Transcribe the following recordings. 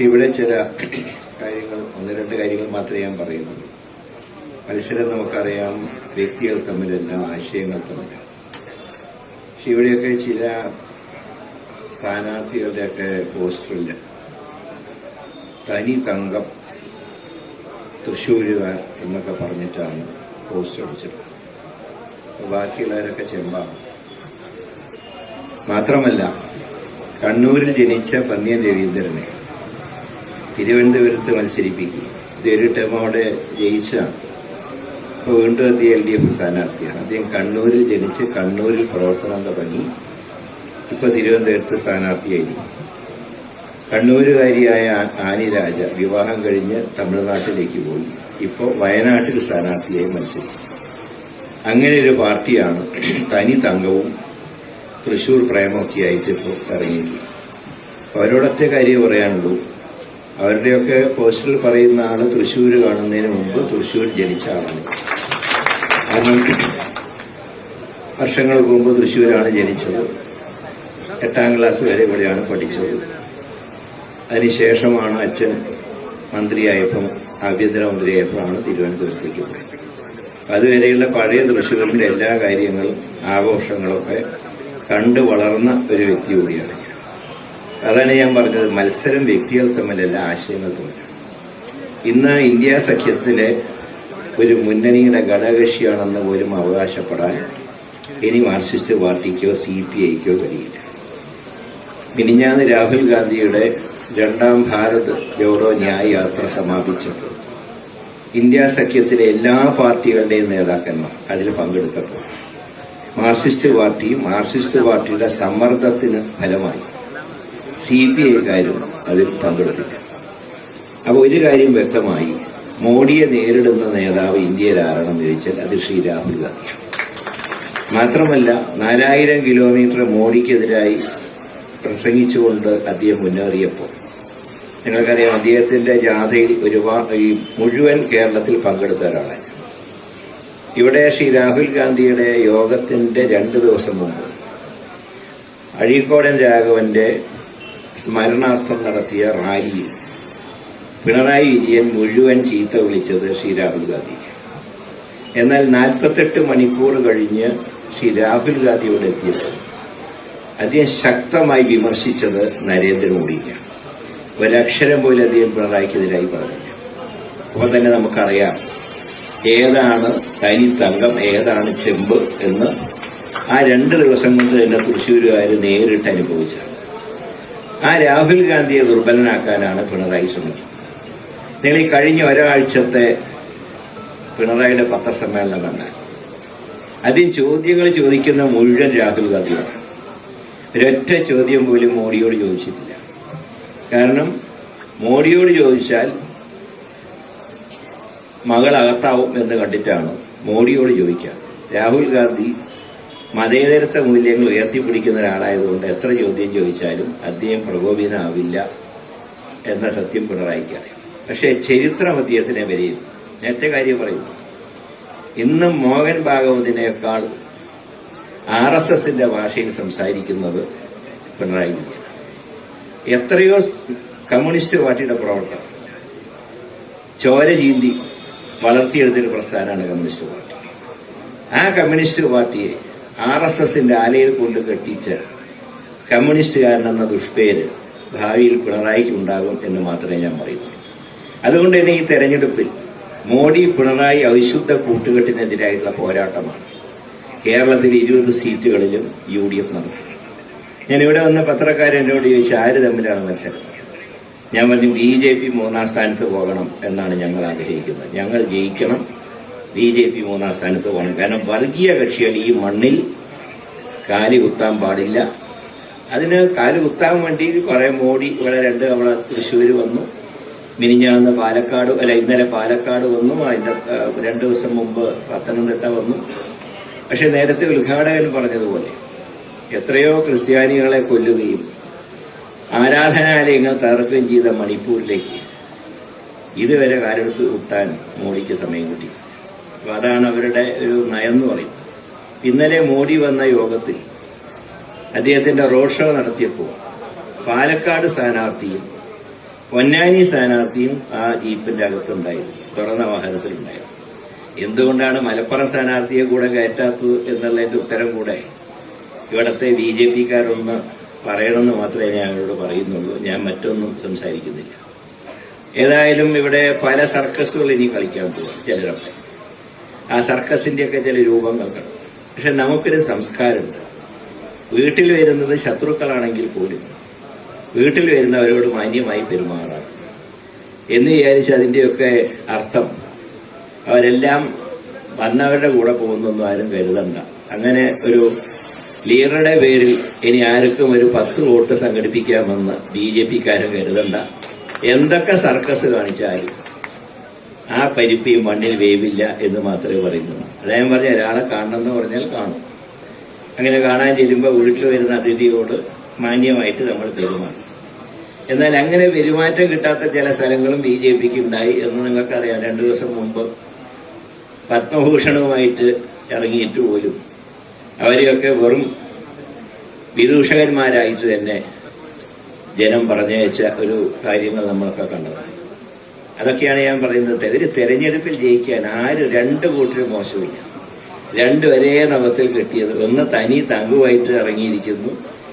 പക്ഷെ ഇവിടെ ചില കാര്യങ്ങൾ ഒന്ന് രണ്ട് കാര്യങ്ങൾ മാത്രമേ ഞാൻ പറയുന്നുള്ളൂ. മത്സരം നമുക്കറിയാം വ്യക്തികൾ തമ്മിലല്ല ആശയങ്ങൾ തമ്മിലാണ് പക്ഷെ ഇവിടെയൊക്കെ ചില സ്ഥാനാർത്ഥികളുടെയൊക്കെ പോസ്റ്ററിൽ തനി തങ്കം തൃശ്ശൂരുകാർ എന്നൊക്കെ പറഞ്ഞിട്ടാണ് പോസ്റ്റർ അടിച്ചിട്ടുള്ളത്. ബാക്കിയുള്ളവരൊക്കെ ചെമ്പാണ്. മാത്രമല്ല കണ്ണൂരിൽ ജനിച്ച പന്നിയൻ രവീന്ദ്രനെ തിരുവനന്തപുരത്ത് മത്സരിപ്പിക്കും. ഇതൊരു ടേം അവിടെ ജയിച്ചതാണ്. ഇപ്പോൾ വീണ്ടും അദ്ദേഹം എൽ ഡി എഫ് സ്ഥാനാർത്ഥിയാണ് അദ്ദേഹം കണ്ണൂരിൽ ജനിച്ച് കണ്ണൂരിൽ പ്രവർത്തനം തുടങ്ങി. ഇപ്പൊ തിരുവനന്തപുരത്ത് സ്ഥാനാർത്ഥിയായിരിക്കും. കണ്ണൂരുകാരിയായ ആനി രാജ വിവാഹം കഴിഞ്ഞ് തമിഴ്നാട്ടിലേക്ക് പോയി. ഇപ്പോൾ വയനാട്ടിൽ സ്ഥാനാർത്ഥിയായി മത്സരിക്കും. അങ്ങനെ ഒരു പാർട്ടിയാണ് തനി തങ്കവും തൃശൂർ പ്രേമൊക്കെ ആയിട്ട് ഇപ്പോൾ ഇറങ്ങിയിട്ടുള്ളത്. അവരോടൊറ്റ കാര്യം പറയാനുള്ളൂ. അവരുടെയൊക്കെ പോസ്റ്റിൽ പറയുന്ന ആൾ തൃശ്ശൂർ കാണുന്നതിന് മുമ്പ് തൃശ്ശൂർ ജനിച്ച ആളാണ്. കാരണം വർഷങ്ങൾക്ക് മുമ്പ് തൃശ്ശൂരാണ് ജനിച്ചത്. എട്ടാം ക്ലാസ് വരെ ഇവിടെയാണ് പഠിച്ചത്. അതിനുശേഷമാണ് അച്ഛൻ മന്ത്രിയായപ്പം ആഭ്യന്തരമന്ത്രിയായപ്പോഴാണ് തിരുവനന്തപുരത്തേക്ക് പോയത്. അതുവരെയുള്ള പഴയ തൃശ്ശൂരിന്റെ എല്ലാ കാര്യങ്ങളും ആഘോഷങ്ങളൊക്കെ കണ്ടു വളർന്ന ഒരു വ്യക്തി കൂടിയാണ് അതാണ് ഞാൻ പറഞ്ഞത്. മത്സരം വ്യക്തികൾ തമ്മിലല്ല ആശയങ്ങൾ തമ്മിലാണ്. ഇന്ന് ഇന്ത്യ സഖ്യത്തിലെ ഒരു മുന്നണിയുടെ ഘടകകക്ഷിയാണെന്ന് പോലും അവകാശപ്പെടാൻ ഇനി മാർക്സിസ്റ്റ് പാർട്ടിക്കോ സി പി ഐക്കോ കഴിയില്ല. മിനിഞ്ഞാന്ന് രാഹുൽ ഗാന്ധിയുടെ രണ്ടാം ഭാരത് ജോഡോ ന്യായ യാത്ര സമാപിച്ചപ്പോൾ ഇന്ത്യ സഖ്യത്തിലെ എല്ലാ പാർട്ടികളുടെയും നേതാക്കന്മാർ അതിൽ പങ്കെടുത്തപ്പോൾ മാർക്സിസ്റ്റ് പാർട്ടിയും മാർക്സിസ്റ്റ് പാർട്ടിയുടെ സമ്മർദ്ദത്തിന് ഫലമായി സി പി ഐക്കാരും അതിൽ പങ്കെടുത്തില്ല. അപ്പോൾ ഒരു കാര്യം വ്യക്തമായി മോഡിയെ നേരിടുന്ന നേതാവ് ഇന്ത്യയിൽ ആരാണെന്ന് ചോദിച്ചാൽ അത് ശ്രീ രാഹുൽ ഗാന്ധി. മാത്രമല്ല നാലായിരം കിലോമീറ്റർ മോഡിക്കെതിരായി പ്രസംഗിച്ചുകൊണ്ട് അദ്ദേഹം മുന്നേറിയപ്പോൾ നിങ്ങൾക്കറിയാം അദ്ദേഹത്തിന്റെ ജാഥയിൽ ഒരുപാട് ഈ മുഴുവൻ കേരളത്തിൽ പങ്കെടുത്ത ഒരാളാണ്. ഇവിടെ ശ്രീ രാഹുൽ ഗാന്ധിയുടെ യോഗത്തിന്റെ രണ്ട് ദിവസം മുമ്പ് അഴീക്കോടൻ രാഘവന്റെ സ്മരണാർത്ഥം നടത്തിയ റാലിയിൽ പിണറായി വിജയൻ മുഴുവൻ ചീത്ത വിളിച്ചത് ശ്രീ രാഹുൽ ഗാന്ധി എന്നാൽ നാൽപ്പത്തെട്ട് മണിക്കൂർ കഴിഞ്ഞ് ശ്രീ രാഹുൽ ഗാന്ധിയോട് എത്തിയത് അദ്ദേഹം ശക്തമായി വിമർശിച്ചത് നരേന്ദ്രമോദിയാണ് ഒരക്ഷരം പോലും അദ്ദേഹം പിണറായിക്കെതിരായി പറഞ്ഞില്ല. അപ്പോൾ തന്നെ നമുക്കറിയാം ഏതാണ് തനി തങ്കം ഏതാണ് ചെമ്പ് എന്ന് ആ രണ്ട് ദിവസം കൊണ്ട് തന്നെ തൃശ്ശൂരുകാർ നേരിട്ട് അനുഭവിച്ചത് ആ രാഹുൽ ഗാന്ധിയെ ദുർബലനാക്കാനാണ് പിണറായി ശ്രമിക്കുന്നത്. നിങ്ങൾ ഈ കഴിഞ്ഞ ഒരാഴ്ചത്തെ പിണറായിയുടെ പത്രസമ്മേളനം കണ്ട. അതിൽ ചോദ്യങ്ങൾ ചോദിക്കുന്ന മുഴുവൻ രാഹുൽ ഗാന്ധിയാണ് ഒരൊറ്റ ചോദ്യം പോലും മോഡിയോട് ചോദിച്ചിട്ടില്ല. കാരണം മോഡിയോട് ചോദിച്ചാൽ മകൾ അകത്താവും എന്ന് കണ്ടിട്ടാണ് മോഡിയോട് ചോദിക്കുക. രാഹുൽ ഗാന്ധി മതേതരത്വ മൂല്യങ്ങൾ ഉയർത്തിപ്പിടിക്കുന്ന ഒരാളായതുകൊണ്ട് എത്ര ചോദ്യം ചോദിച്ചാലും അദ്ദേഹം പ്രകോപിതനാവില്ല എന്ന സത്യം പിണറായിക്ക് അറിയാം. പക്ഷേ ചരിത്രം അദ്ദേഹത്തിനെ വരെയും നേരത്തെ കാര്യം പറയുന്നു. ഇന്നും മോഹൻ ഭാഗവതിനേക്കാൾ ആർ എസ് എസിന്റെ ഭാഷയിൽ സംസാരിക്കുന്നത് പിണറായി വിജയൻ എത്രയോ കമ്മ്യൂണിസ്റ്റ് പാർട്ടിയുടെ പ്രവർത്തനം. ചോര ചീന്തി വളർത്തിയെടുത്തൊരു പ്രസ്ഥാനമാണ് കമ്മ്യൂണിസ്റ്റ് പാർട്ടി. ആ കമ്മ്യൂണിസ്റ്റ് പാർട്ടിയെ ആർ എസ് എസിന്റെ ആലയിൽ കൊണ്ട് കെട്ടിച്ച കമ്മ്യൂണിസ്റ്റുകാരനെന്ന ദുഷ്പേര് ഭാവിയിൽ പിണറായിക്ക് ഉണ്ടാകും എന്ന് മാത്രമേ ഞാൻ പറയുന്നുള്ളൂ. അതുകൊണ്ട് തന്നെ ഈ തെരഞ്ഞെടുപ്പിൽ മോഡി പിണറായി അവിശുദ്ധ കൂട്ടുകെട്ടിനെതിരായിട്ടുള്ള പോരാട്ടമാണ്. കേരളത്തിൽ ഇരുപത് സീറ്റുകളിലും യു ഡി എഫ് നടക്കും. ഞാൻ ഇവിടെ വന്ന പത്രക്കാരൻ എന്നോട് ചോദിച്ചു ആര് തമ്മിലാണ് മത്സരം? ഞാൻ പറഞ്ഞു ബി ജെ പി മൂന്നാം സ്ഥാനത്ത് പോകണം എന്നാണ് ഞങ്ങൾ ആഗ്രഹിക്കുന്നത്. ഞങ്ങൾ ജയിക്കണം ബി ജെ പി മൂന്നാം സ്ഥാനത്ത് പോകണം. കാരണം വർഗീയ കക്ഷികൾ ഈ മണ്ണിൽ കാലി കുത്താൻ പാടില്ല. അതിന് കാൽ കുത്താൻ വേണ്ടി കുറെ മോഡി ഇവിടെ രണ്ട് അവിടെ തൃശ്ശൂർ വന്നു. മിനിഞ്ഞാന്ന് പാലക്കാട് അല്ല ഇന്നലെ പാലക്കാട് വന്നു. അതിന്റെ രണ്ടു ദിവസം മുമ്പ് പത്തനംതിട്ട വന്നു. പക്ഷെ നേരത്തെ ഉദ്ഘാടകൻ പറഞ്ഞതുപോലെ എത്രയോ ക്രിസ്ത്യാനികളെ കൊല്ലുകയും ആരാധനാലയങ്ങൾ തകർക്കുകയും ചെയ്ത മണിപ്പൂരിലേക്ക് ഇതുവരെ കാലെടുത്ത് കുത്താൻ മോഡിക്ക് സമയം കിട്ടി അപ്പൊ അതാണ് അവരുടെ ഒരു നയം എന്ന് ഇന്നലെ മോഡി വന്ന യോഗത്തിൽ അദ്ദേഹത്തിന്റെ റോഡ് ഷോ നടത്തിയപ്പോൾ പാലക്കാട് സ്ഥാനാർത്ഥിയും പൊന്നാനി സ്ഥാനാർത്ഥിയും ആ ജീപ്പിന്റെ അകത്തുണ്ടായിരുന്നു തുറന്ന വാഹനത്തിലുണ്ടായിരുന്നു. എന്തുകൊണ്ടാണ് മലപ്പുറം സ്ഥാനാർത്ഥിയെ കൂടെ കയറ്റാത്തത് എന്നുള്ളതിന്റെ ഉത്തരം കൂടെ ഇവിടത്തെ ബി ജെ പിക്കാരൊന്ന് പറയണമെന്ന് മാത്രമേ ഞാൻ അവരോട് പറയുന്നുള്ളൂ. ഞാൻ മറ്റൊന്നും സംസാരിക്കുന്നില്ല. ഏതായാലും ഇവിടെ പല സർക്കസുകൾ ഇനി കളിക്കാൻ പോകും ചിലരൊക്കെ ആ സർക്കസിന്റെയൊക്കെ ചില രൂപങ്ങൾ പക്ഷെ നമുക്കൊരു സംസ്കാരമുണ്ട്. വീട്ടിൽ വരുന്നത് ശത്രുക്കളാണെങ്കിൽ പോലും വീട്ടിൽ വരുന്നവരോട് മാന്യമായി പെരുമാറാം. എന്ന് വിചാരിച്ച് അതിന്റെയൊക്കെ അർത്ഥം അവരെല്ലാം വന്നവരുടെ കൂടെ പോകുന്നൊന്നും ആരും കരുതണ്ട. അങ്ങനെ ഒരു ലീഡറുടെ പേരിൽ ഇനി ആർക്കും ഒരു പത്ത് വോട്ട് സംഘടിപ്പിക്കാമെന്ന് ബി ജെ പിക്കാരും കരുതണ്ട. എന്തൊക്കെ സർക്കസ് കാണിച്ചാലും ആ പരിപ്പ് ഈ മണ്ണിൽ വേവില്ല എന്ന് മാത്രമേ പറയുന്നുള്ളൂ അദ്ദേഹം പറഞ്ഞ ഒരാളെ കാണണമെന്ന് പറഞ്ഞാൽ കാണും. അങ്ങനെ കാണാൻ ചെല്ലുമ്പോൾ വീട്ടിൽ വരുന്ന അതിഥിയോട് മാന്യമായിട്ട് നമ്മൾ പെരുമാറും. എന്നാൽ അങ്ങനെ പെരുമാറ്റം കിട്ടാത്ത ചില സ്ഥലങ്ങളും ബി ജെ പിക്ക് ഉണ്ടായി എന്ന് നിങ്ങൾക്കറിയാം. രണ്ടു ദിവസം മുമ്പ് പത്മഭൂഷണവുമായിട്ട് ഇറങ്ങിയിട്ട് പോലും അവരെയൊക്കെ വെറും വിദൂഷകന്മാരായിട്ട് തന്നെ ജനം പറഞ്ഞയച്ച ഒരു കാര്യങ്ങൾ നമ്മളൊക്കെ കണ്ടതാണ്. അതൊക്കെയാണ് ഞാൻ പറയുന്നത്. ഒരു തെരഞ്ഞെടുപ്പിൽ ജയിക്കാൻ ആരും രണ്ട് കൂട്ടരും മോശമില്ല. രണ്ട് ഒരേ നവത്തിൽ കിട്ടിയത്. ഒന്ന് തനി തങ്കുമായിട്ട് ഇറങ്ങിയിരിക്കുന്നു.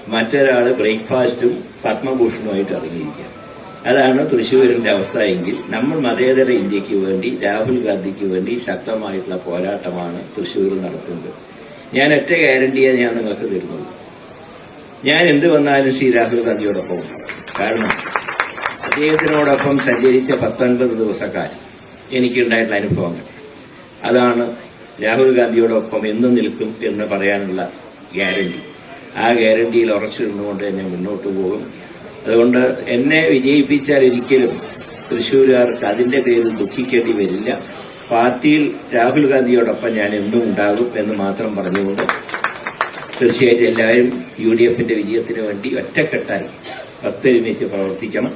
മറ്റൊരാൾ ബ്രേക്ക്ഫാസ്റ്റും പത്മഭൂഷണുമായിട്ട് ഇറങ്ങിയിരിക്കുക അതാണ് തൃശ്ശൂരിന്റെ അവസ്ഥ എങ്കിൽ നമ്മൾ മതേതര ഇന്ത്യയ്ക്ക് വേണ്ടി രാഹുൽ ഗാന്ധിക്ക് വേണ്ടി ശക്തമായിട്ടുള്ള പോരാട്ടമാണ് തൃശ്ശൂർ നടത്തുന്നത്. ഞാൻ ഒറ്റ ഗ്യാരണ്ടിയെ ഞാൻ നിങ്ങൾക്ക് തരുന്നുള്ളൂ ഞാൻ എന്ത് വന്നാലും ശ്രീ രാഹുൽ ഗാന്ധിയോടൊപ്പം കാരണം അദ്ദേഹത്തിനോടൊപ്പം സഞ്ചരിച്ച പത്തൊൻപത് ദിവസക്കാലം എനിക്കുണ്ടായിട്ടുള്ള അനുഭവങ്ങൾ. അതാണ് രാഹുൽ ഗാന്ധിയോടൊപ്പം എന്നും നിൽക്കും എന്ന് പറയാനുള്ള ഗ്യാരണ്ടി. ആ ഗ്യാരണ്ടിയിൽ ഉറച്ചു നിന്നുകൊണ്ട് തന്നെ മുന്നോട്ട് പോകും. അതുകൊണ്ട് എന്നെ വിജയിപ്പിച്ചാൽ ഒരിക്കലും തൃശ്ശൂരുകാർക്ക് അതിന്റെ പേരിൽ ദുഃഖിക്കേണ്ടി വരില്ല. പാർട്ടിയിൽ രാഹുൽ ഗാന്ധിയോടൊപ്പം ഞാൻ എന്നും ഉണ്ടാകും എന്ന് മാത്രം പറഞ്ഞുകൊണ്ട് തീർച്ചയായിട്ടും എല്ലാവരും യു ഡി എഫിന്റെ വിജയത്തിന് വേണ്ടി ഒറ്റക്കെട്ടായി ഒത്തൊരുമിച്ച് പ്രവർത്തിക്കണം.